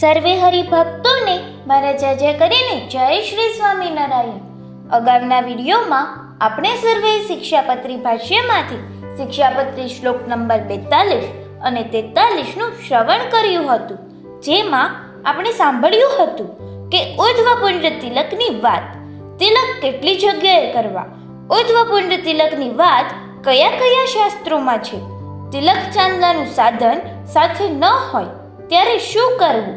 સર્વે હરિભક્તોને મારા જય કરીને જય શ્રી સ્વામિનારાયણ. અગાઉના વિડીયોમાં આપણે સર્વે શિક્ષાપત્રી ભાષ્યમાંથી શિક્ષાપત્રી શ્લોક નંબર બેતાલીસ અને તેતાલીસનું શ્રવણ કર્યું હતું. જેમાં આપણે સાંભળ્યું હતું કે ઉર્ધ્વપુંડ તિલકની વાત, તિલક કેટલી જગ્યાએ કરવા? ઉર્ધ્વપુંડ તિલકની વાત કયા કયા શાસ્ત્રોમાં છે? તિલક ચાંદાનું સાધન સાથે ન હોય, ત્યારે શું કરવું?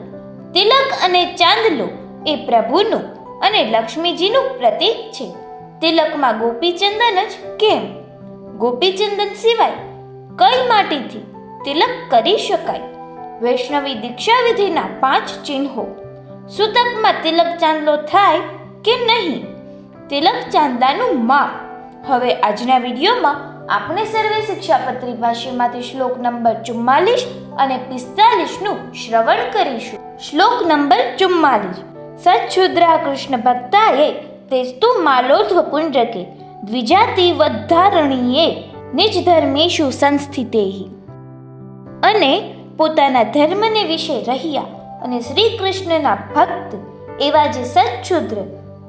તિલક અને ચાંદલો એ પ્રભુનું અને લક્ષ્મીજીનું પ્રતીક છે. તિલકમાં ગોપીચંદન જ કેમ? ગોપીચંદન સિવાય કઈ માટીથી તિલક કરી શકાય? વૈષ્ણવી દીક્ષા વિધિના પાંચ ચિહ્નો. સૂતકમાં તિલક ચાંદલો થાય કે નહીં? તિલક ચાંદાનું માપ. હવે આજના વિડીયોમાં આપણે સર્વે શિક્ષાપત્રી ભાષ્યમાંથી શ્લોક નંબર ચુમ્માલીસ અને પિસ્તાલીસનું શ્રવણ કરીશું. શ્લોક નંબર ચુમ્માલીસ. સચ્છુદ્રા કૃષ્ણ ભક્તાએ તેસ્તુ માલોધ્વ પુંડકે દ્વિજાતિ વધારણીએ નિજ ધર્મેશુ સંસ્થિતેહી. અને પોતાના ધર્મને વિશે રહ્યા અને શ્રી કૃષ્ણના ભક્ત એવા જે સચ્છુદ્ર,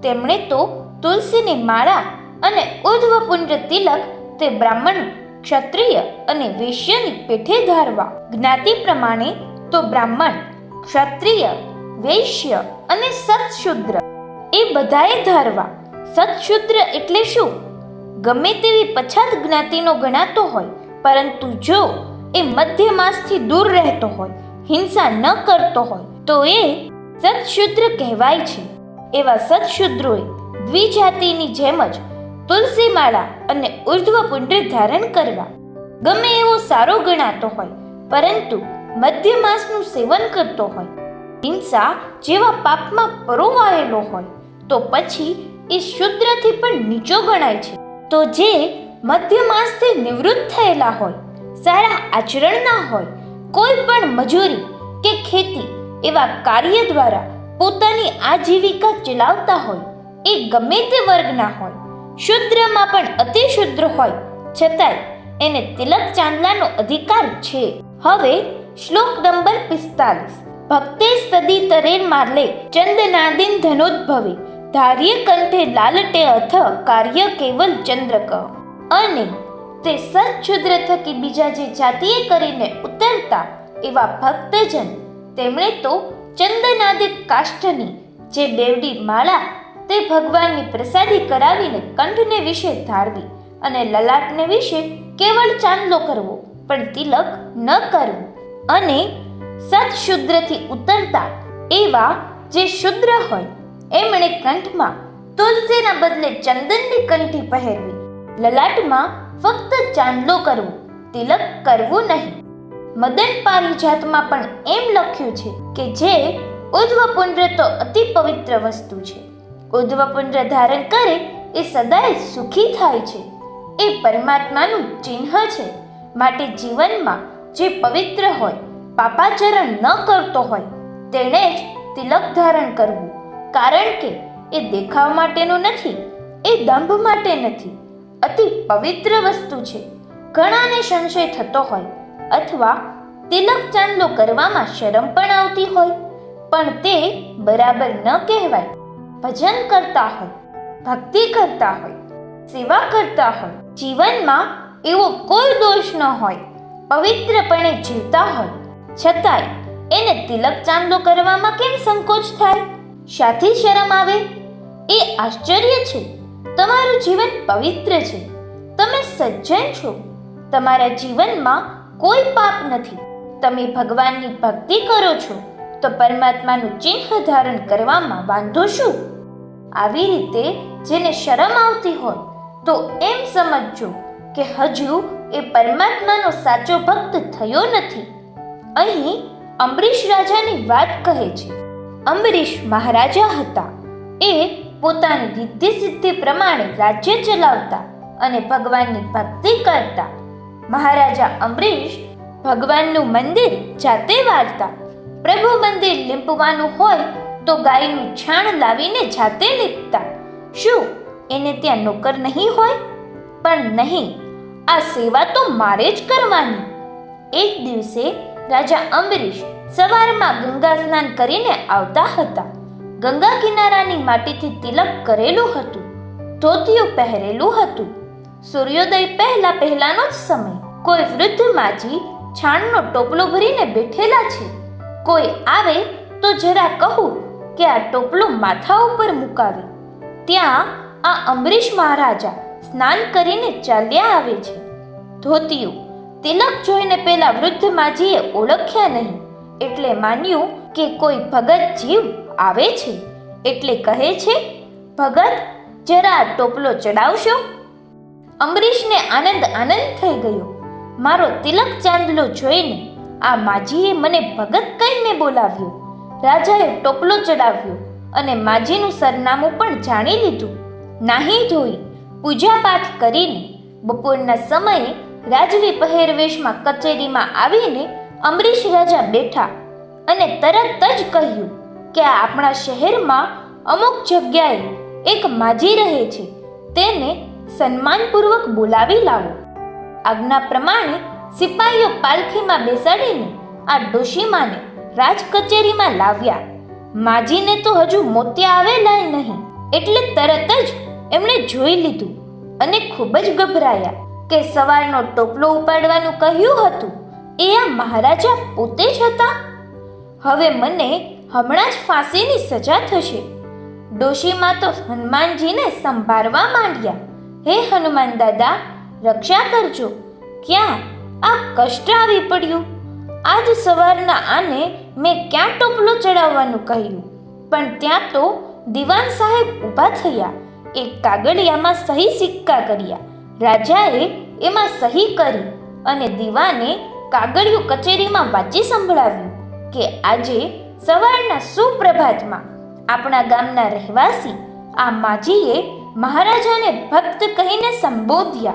તેમણે તો તુલસીની માળા અને ઉર્ધ્વપુંડ તિલક તે બ્રાહ્મણ ક્ષત્રિય અને વૈશ્યની પેઠે ધારવા. જ્ઞાતિ પ્રમાણે તો બ્રાહ્મણ, ક્ષત્રિય, વૈશ્ય અને સત્શુદ્ર એ બધાએ ધારવા. સત્શુદ્ર એટલે શું? ગમે તેવી પછાત જ્ઞાતિનો ગણાતો હોય, પરંતુ જો એ મધ્ય માસથી દૂર રહેતો હોય, હિંસા ન કરતો હોય, તો એ સત્શુદ્ર કહેવાય છે. એવા સત્શુદ્રોએ દ્વિજાતિની જેમ જ તુલસી માળા અને ઉર્ધ્વપુંડ ધારણ કરવા. ગમે એવો સારો ગણાતો હોય, પરંતુ મધ્ય માસનું સેવન કરતો હોય, હિંસા જેવા પાપમાં પરોવાયેલો હોય, તો પછી એ શુદ્રથી પણ નીચો ગણાય છે. તો જે મધ્ય માસથી નિવૃત્ત થયેલા હોય, સારા આચરણના હોય, કોઈ પણ મજૂરી કે ખેતી એવા કાર્ય દ્વારા પોતાની આજીવિકા ચલાવતા હોય, એ ગમે તે વર્ગના હોય શુદ્રમાં પણ અતિ શુદ્ર હોય. છતાંય એને તિલક ચાંદલાનો અધિકાર છે. હવે શ્લોક નંબર પિસ્તાલીસ. ભક્તે સદી તરેર મારલે ચંદનાદિન ધનોદ્ભવે. ધાર્ય કંઠે લાલટે અથ કાર્ય કેવલ ચંદ્રક. અને તે સચ્છુદ્ર થકી બીજા જે જાતિએ કરીને ઉતરતા એવા ભક્તજન, તેમણે તો ચંદનાદિક કાષ્ઠની જે બેવડી માળા તે ભગવાનની પ્રસાદી કરાવીને કંઠને વિશે ધારવી અને લલાટને વિશે કેવળ ચાંદલો કરવો, પણ તિલક ન કરવું. અને સત્શુદ્રથી ઉતરતા એવા જે શુદ્ર હોય, એમણે કંઠમાં તુલસીના બદલે ચંદનની કંઠી પહેરવી. લલાટમાં ફક્ત ચાંદલો કરવો, તિલક કરવું નહીં. મદન પારિજાતમાં પણ એમ લખ્યું છે કે જે ઉધ્વપુંડ્ર તો અતિ પવિત્ર વસ્તુ છે. ઉધ્વપુંડ્ર ધારણ કરે એ સદાય સુખી થાય છે. એ પરમાત્માનું ચિહ્ન છે. માટે જીવનમાં જે પવિત્ર હોય, પાપાચરણ ન કરતો હોય, તેણે જ તિલક ધારણ કરવું. કારણ કે એ દેખાવ માટેનું નથી, એ દંભ માટે નથી. અતિ પવિત્ર વસ્તુ છે. ઘણાને સંશય થતો હોય અથવા તિલક ચાંદલો કરવામાં શરમ પણ આવતી હોય, પણ તે બરાબર ન કહેવાય. ભજન કરતા હોય, ભક્તિ કરતા હોય, સેવા કરતા હોય, જીવનમાં એવો કોઈ દોષ ન હોય, પવિત્રપણે જીવતા હોય. છતાંય એને તિલક ચાંદલો કરવામાં કેમ સંકોચ થાય? શાથી શરમ આવે? એ આશ્ચર્ય છે. તમારું જીવન પવિત્ર છે. તમે સજ્જન છો. તમારા જીવનમાં કોઈ પાપ નથી. તમે ભગવાનની ભક્તિ કરો છો. તો પરમાત્માનું ચિહ્ન ધારણ કરવામાં વાંધો શું? આવી રીતે જેને શરમ આવતી હોય તો એમ સમજજો કે હજુ એ પરમાત્માનો સાચો ભક્ત થયો નથી. અહીં અંબરીશ રાજાની વાત કહે છે. અંબરીશ મહારાજા હતા. એ પોતાની રિદ્ધિ સિદ્ધિ પ્રમાણે રાજ્ય ચલાવતા અને ભગવાનની ભક્તિ કરતા. મહારાજા અંબરીશ ભગવાનનું મંદિર જાતે વાળતા. પ્રભુ મંદિર લીંપવાનું હોય તો ગાયનું છાણ લાવીને જાતે લીપતા. શું? એને ત્યાં નોકર નહીં હોય? પણ નહીં, આ સેવા તો મારે જ કરવાની. એક દિવસે રાજા અંબરીશ સવારમાં ગંગા સ્નાન કરીને આવતા હતા. ગંગા કિનારાની માટીથી તિલક કરેલું હતું, ધોતિયું પહેરેલું હતું. સૂર્યોદય પહેલા પહેલાનો જ સમય. કોઈ વૃદ્ધ માજી છાણનો ટોપલો ભરીને બેઠેલા છે. કોઈ આવે તો જરા કહું કે આ ટોપલો માથા ઉપર મુકાવી. ત્યાં આ અંબરીશ મહારાજા સ્નાન કરીને ચાલ્યા આવે છે. ધોતિયું તિલક જોઈને પેલા વૃદ્ધ માજીએ ઓળખ્યા નહીં, એટલે માન્યું કે કોઈ ભગત જીવ આવે છે, એટલે કહે છે, ભગત, જરા આ ટોપલો ચડાવશો? અંબરીશને આનંદ આનંદ થઈ ગયો. મારો તિલક ચાંદલો જોઈને આ માજીએ મને ભગત કહીને બોલાવ્યો. રાજાએ ટોપલો ચડાવ્યો અને માજીનું સરનામું પણ જાણી લીધું. નાહી ધોઈ પૂજાપાઠ કરીને બપોરના સમયે રાજવી પહેરવેશમાં કચેરીમાં આવીને અમરીશ રાજા બેઠા અને તરત જ કહ્યું કે આપણા શહેરમાં અમુક જગ્યાએ એક માજી રહે છે, તેને સન્માનપૂર્વક બોલાવી લાવો. આજ્ઞા પ્રમાણે સિપાહીઓ પાલખીમાં બેસાડીને આ ડોશીમાને રાજ કચેરીમાં લાવ્યા. માજીને તો હજુ મોતિયા આવેલા નહીં. એટલે તરત જ એમણે જોઈ લીધું અને ખૂબ જ ગભરાયા કે સવારનો ટોપલો ઉપાડવાનું કહ્યું હતું. એ આ મહારાજા પોતે જ હતા? હવે મને હમણાં જ ફાંસીની સજા થશે. ડોશીમાં તો હનુમાનજીને સંભાળવા માંડ્યા. હે હનુમાન દાદા, રક્ષા કરજો. ક્યાં આ કષ્ટ આવી પડ્યું? આજ સવારના આને મેં ક્યાં ટોપલો ચડાવવાનું કહ્યું? પણ ત્યાં તો દિવાન સાહેબ ઊભા થયા. એક કાગળિયામાં સહી સિક્કા કર્યા. રાજાએ એમાં સહી કરી અને દીવાને કાગળિયું કચેરીમાં વાંચી સંભળાવ્યું કે આજે સવારના સુપ્રભાતમાં આપણા ગામના રહેવાસી આ માજીએ મહારાજાને ભક્ત કહીને સંબોધ્યા.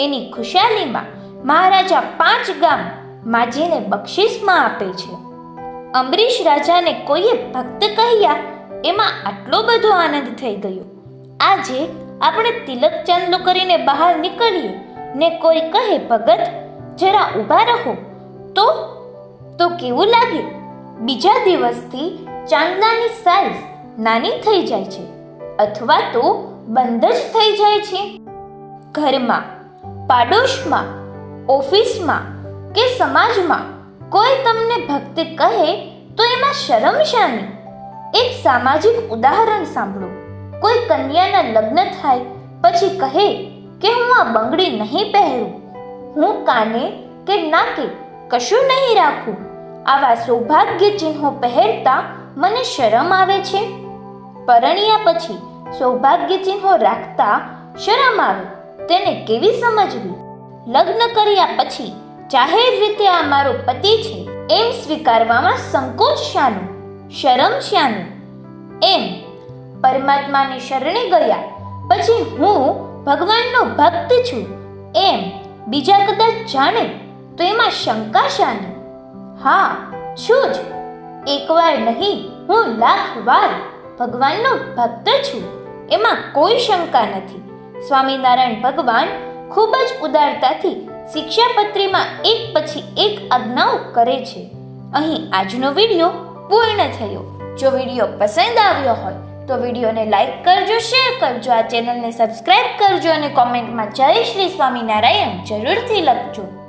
એની ખુશાલીમાં મહારાજા પાંચ ગામ માજીને બક્ષિસમાં આપે છે. અંબરીશ રાજાને કોઈએ ભક્ત કહ્યા, એમાં આટલો બધો આનંદ થઈ ગયો. આજે આપણે તિલક ચાંદલો કરીને બહાર નીકળીએ. ને કોઈ કહે, ભગત, જરા ઊભા રહો. તો તો કેવું લાગે? બીજા દિવસથી ચાંદલાની સાઈઝ નાની થઈ જાય છે, અથવા તો બંધ જ થઈ જાય છે. ઘરમાં, પાડોશમાં, ઓફિસમાં કે સમાજમાં કોઈ તમને ભક્તિ કહે તો એમાં શરમ શાની? એક સામાજિક ઉદાહરણ સાંભળો. કોઈ કન્યાના લગ્ન થાય, પછી કહે કે હું આ બંગડી નહીં પહેરું. હું કાને કે નાકે કશું નહીં રાખું. આવા સૌભાગ્ય ચિહ્નો પહેરતા મને શરમ આવે છે. પરણ્યા પછી સૌભાગ્ય ચિહ્નો રાખતા શરમ આવે. તેને કેવી સમજવી? લગ્ન કર્યા પછી જાહેર રીતે આ મારો પતિ છે, એમ સ્વીકારવામાં સંકોચ શાનું, શરમ શાનું. એમ, પરમાત્માની શરણે ગયા, પછી હું ભગવાનનો ભક્ત છું. એમ, બીજા કદાચ જાણે, તો એમાં શંકા શાની. હા, છું જ. એકવાર નહીં, હું લાખ વાર ભગવાનનો ભક્ત છું. એમાં કોઈ શંકા નથી. સ્વામિનારાયણ ભગવાન ખૂબ જ ઉદારતાથી શિક્ષાપત્રીમાં એક પછી એક આજ્ઞાઓ કરે છે. અહીં આજનો વીડિયો પૂર્ણ થયો. જો વીડિયો પસંદ આવ્યો હોય, તો વિડીયોને લાઈક કરજો, શેર કરજો, આ ચેનલને સબસ્ક્રાઇબ કરજો અને કોમેન્ટમાં જય શ્રી સ્વામિનારાયણ જરૂરથી લખજો.